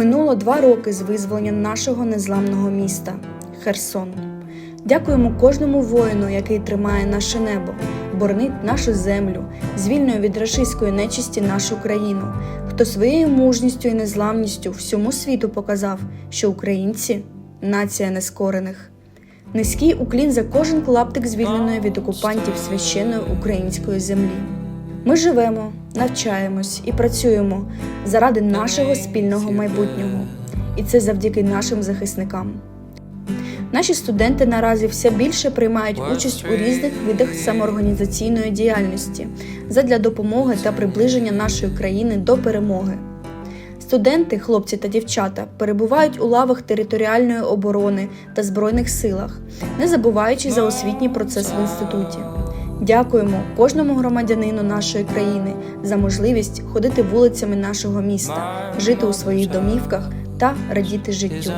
минуло два роки з визволення нашого незламного міста Херсон. Дякуємо кожному воїну, який тримає наше небо, боронить нашу землю, звільнює від рашистської нечисті нашу країну, хто своєю мужністю і незламністю всьому світу показав, що українці нація нескорених. Низький уклін за кожен клаптик звільненої від окупантів священної української землі. Ми живемо, навчаємось і працюємо заради нашого спільного майбутнього, і це завдяки нашим захисникам. Наші студенти наразі все більше приймають участь у різних видах самоорганізаційної діяльності задля допомоги та приближення нашої країни до перемоги. Студенти, хлопці та дівчата перебувають у лавах територіальної оборони та збройних силах, не забуваючи за освітній процес в інституті. Дякуємо кожному громадянину нашої країни за можливість ходити вулицями нашого міста, жити у своїх домівках та радіти життю.